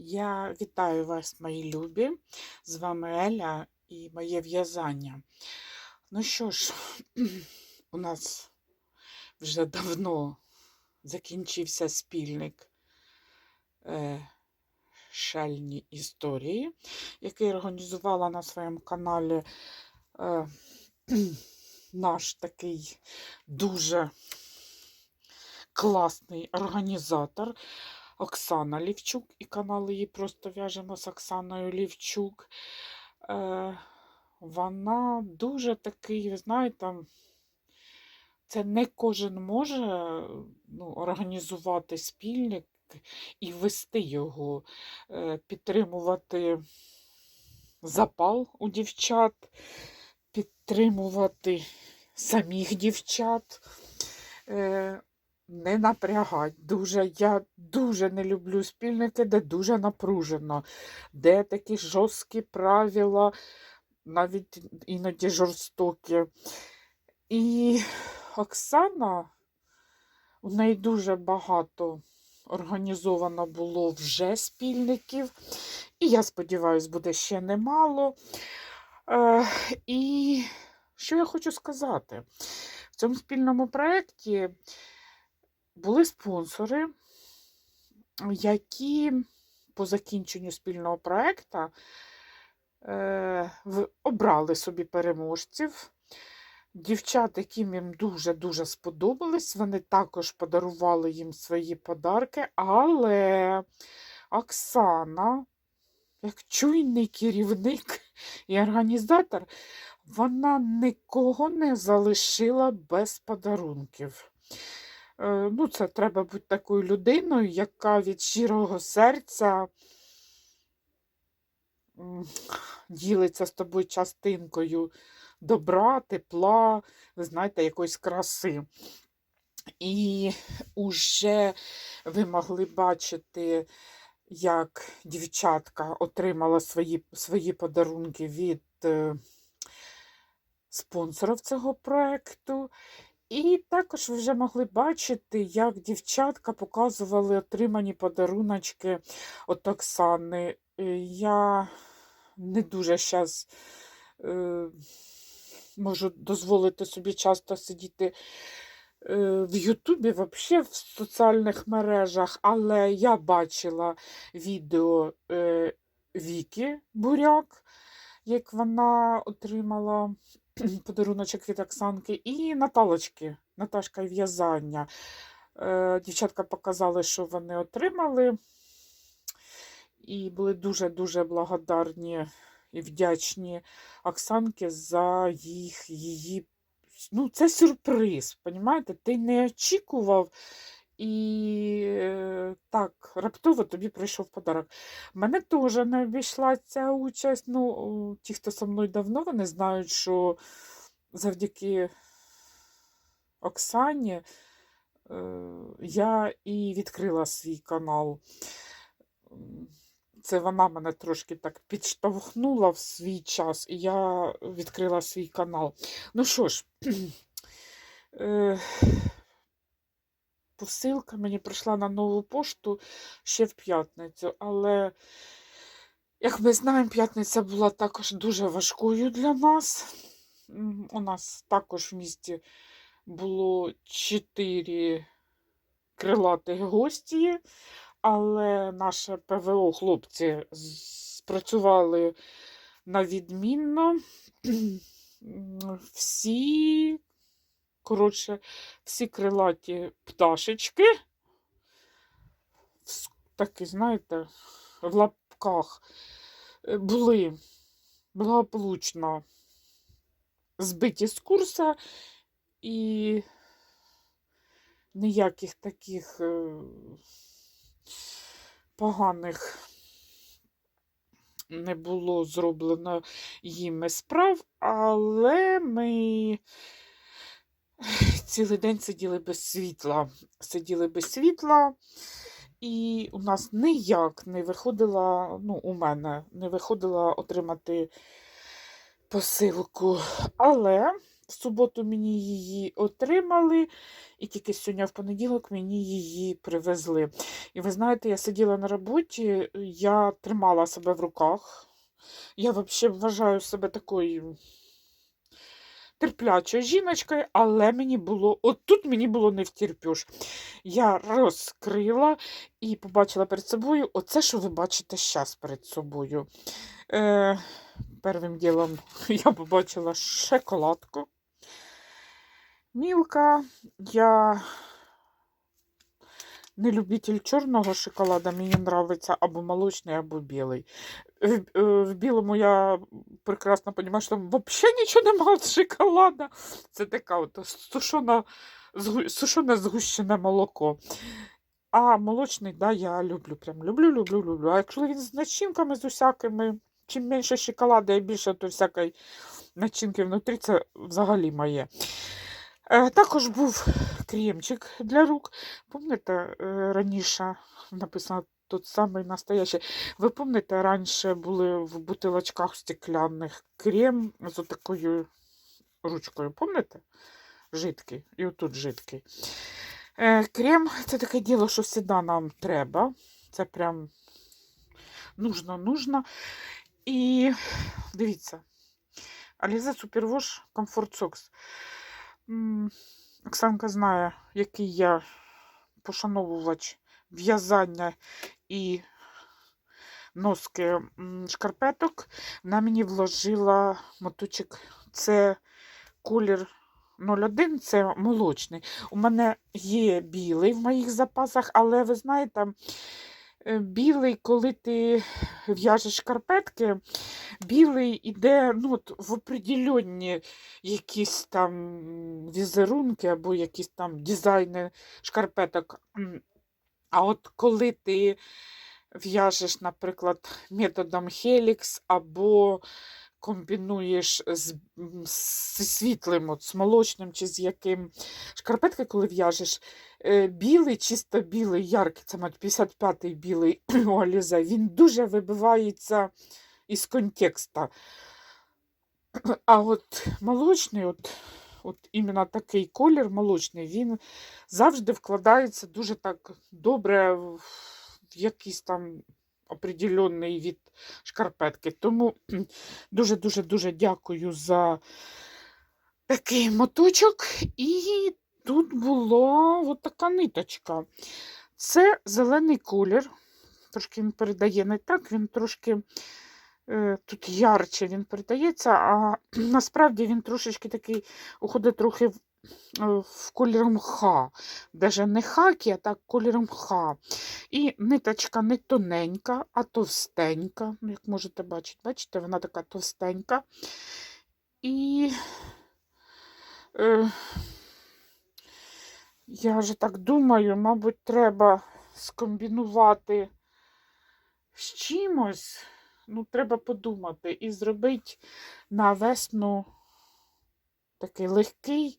Я вітаю вас, мої любі. З вами Еля і моє в'язання. Ну що ж, у нас вже давно закінчився спільник е, Шальні історії, який організувала на своєму каналі е, наш такий дуже класний організатор. Оксана Лівчук і канал її просто в'яжемо з Оксаною Лівчук. Е, вона дуже такий, ви знаєте, це не кожен може ну, організувати спільник і вести його, е, підтримувати запал у дівчат, підтримувати самих дівчат. Е, не напрягать. Дуже, я дуже не люблю спільники, де дуже напружено, де такі жорсткі правила, навіть іноді жорстокі. І Оксана, у неї дуже багато організовано було вже спільників. І я сподіваюся, буде ще немало. Е, і що я хочу сказати? В цьому спільному проєкті були спонсори, які по закінченню спільного проєкту е, обрали собі переможців. Дівчат, яким їм дуже-дуже сподобались, вони також подарували їм свої подарки, але Оксана, як чуйний керівник і організатор, вона нікого не залишила без подарунків. Е, Ну, це треба бути такою людиною, яка від щирого серця ділиться з тобою частинкою добра, тепла, знаєте, якоїсь краси. І уже ви могли бачити, як дівчатка отримала свої, свої подарунки від е, спонсорів цього проєкту. І також ви вже могли бачити, як дівчатка показували отримані подаруночки від Оксани. Е, Я не дуже зараз е, можу дозволити собі часто сидіти е, в Ютубі, взагалі в соціальних мережах, але я бачила відео е, Віки Буряк, як вона отримала подаруночок від Оксанки, і Наталочки, Наташка і в'язання. Е, Дівчатка показали, що вони отримали, і були дуже-дуже благодарні і вдячні Оксанки за їх, її. Ну, це сюрприз, понімаєте? Ти не очікував. І е, так, раптово тобі прийшов подарок. Мене теж не обійшла ця участь. Ну, ті, хто со мною давно, вони знають, що завдяки Оксані е, я і відкрила свій канал. Це вона мене трошки так підштовхнула в свій час, і я відкрила свій канал. Ну що ж, е, посилка мені прийшла на нову пошту ще в п'ятницю, але, як ми знаємо, п'ятниця була також дуже важкою для нас. У нас також в місті було чотири крилатих гості, але наше ПВО хлопці спрацювали на відмінно. Всі, коротше, всі крилаті пташечки, такі, знаєте, в лапках е, були благополучно збиті з курсу і ніяких таких е, поганих не було зроблено їм справ, але ми цілий день сиділи без світла. Сиділи без світла, і у нас ніяк не виходило, ну, у мене не виходило отримати посилку. Але В суботу мені її отримали, і тільки сьогодні в понеділок мені її привезли. І ви знаєте, я сиділа на роботі, я тримала себе в руках. Я взагалі вважаю себе такою терплячою жіночкою, але мені було, от тут мені було не втерпюш. Я розкрила і побачила перед собою оце, що ви бачите зараз перед собою. Е, Первим ділом я побачила шоколадку. Мілка, я не любитель чорного шоколада, мені подобається або молочний, або білий. В, е, в білому я прекрасно розумію, що там взагалі нічого немає від шоколада. Це така от сушона, сушене згущене молоко. А молочний, да, я люблю. Прям люблю, люблю, люблю. А якщо він з начинками, з усякими, чим менше шоколада і більше то всякої начинки внутрі, це взагалі моє. Е, також був кремчик для рук. Пам'ятаєте, е, раніше написано тот самий настоящий. Ви пам'ятаєте, раніше були в бутилочках стекляних крем з такою ручкою. Пам'ятаєте? Жидкий. І отут жидкий. Е, крем це таке діло, що завжди нам треба. Це прям нужно, нужно. І дивіться, Аліза Супервош Comfort Socks. Оксанка знає, який я пошановувач в'язання і носки шкарпеток. Вона мені вложила моточок. Це колір 01, це молочний. У мене є білий в моїх запасах, але ви знаєте, білий, коли ти в'яжеш шкарпетки, білий іде ну, от, в определенні якісь там візерунки або якісь там дизайни шкарпеток. А от коли ти в'яжеш, наприклад, методом Helix або комбінуєш з, з світлим, от, з молочним чи з яким шкарпетки, коли в'яжеш, е, білий, чисто білий, яркий, це мать 55-й білий у Алізе, він дуже вибивається із контекста. А от молочний, от, от іменно такий колір молочний, він завжди вкладається дуже так добре в якийсь там определенний від шкарпетки. Тому дуже-дуже дуже дякую за такий моточок. І тут була от така ниточка. Це зелений колір. Трошки він передає не так, він трошки е, тут ярче він передається, а насправді він трошечки такий уходить трохи в, в кольором ха. Даже не хакі, а так кольором ха. І ниточка не тоненька, а товстенька. Ну, Як можете бачити, бачите, вона така товстенька. І е, я вже так думаю, мабуть, треба скомбінувати з чимось. Ну, треба подумати і зробити на весну такий легкий.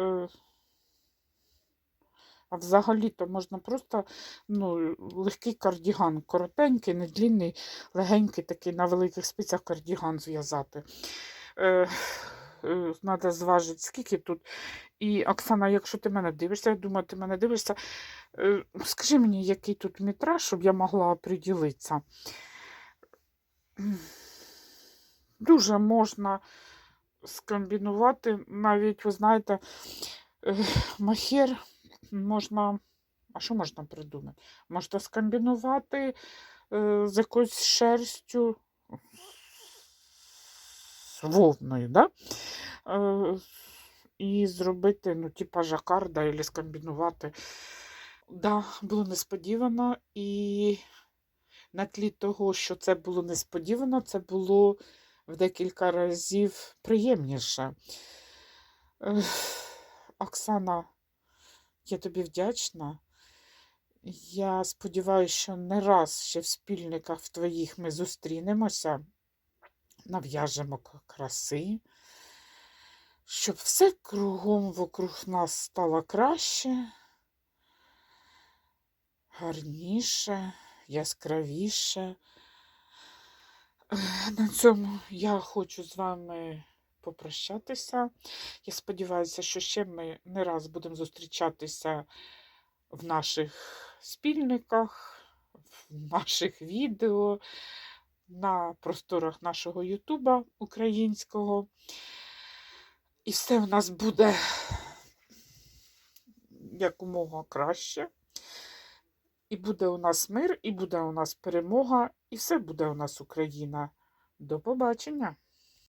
Е, а взагалі-то можна просто ну, легкий кардіган, коротенький, недлінний, легенький такий на великих спицях кардіган зв'язати. Е, е, Треба зважити, скільки тут. І, Оксана, якщо ти мене дивишся, я думаю, ти мене дивишся, е, скажи мені, який тут метраж, щоб я могла приділитися. Дуже можна скомбінувати, навіть, ви знаєте, е, махер можна. А що можна придумати? Можна скомбінувати е, з якоюсь шерстю з вовною, да? Е, і зробити, ну, типа жакарда, або скомбінувати. Да, було несподівано, і на тлі того, що це було несподівано, це було в декілька разів приємніше. Оксана, я тобі вдячна. Я сподіваюся, що не раз ще в спільниках твоїх ми зустрінемося, нав'яжемо краси, щоб все кругом вокруг нас стало краще, гарніше, яскравіше. На цьому я хочу з вами попрощатися. Я сподіваюся, що ще ми не раз будемо зустрічатися в наших спільниках, в наших відео, на просторах нашого Ютуба українського. І все в нас буде якомога краще. І буде у нас мир, і буде у нас перемога, і все буде у нас Україна. До побачення!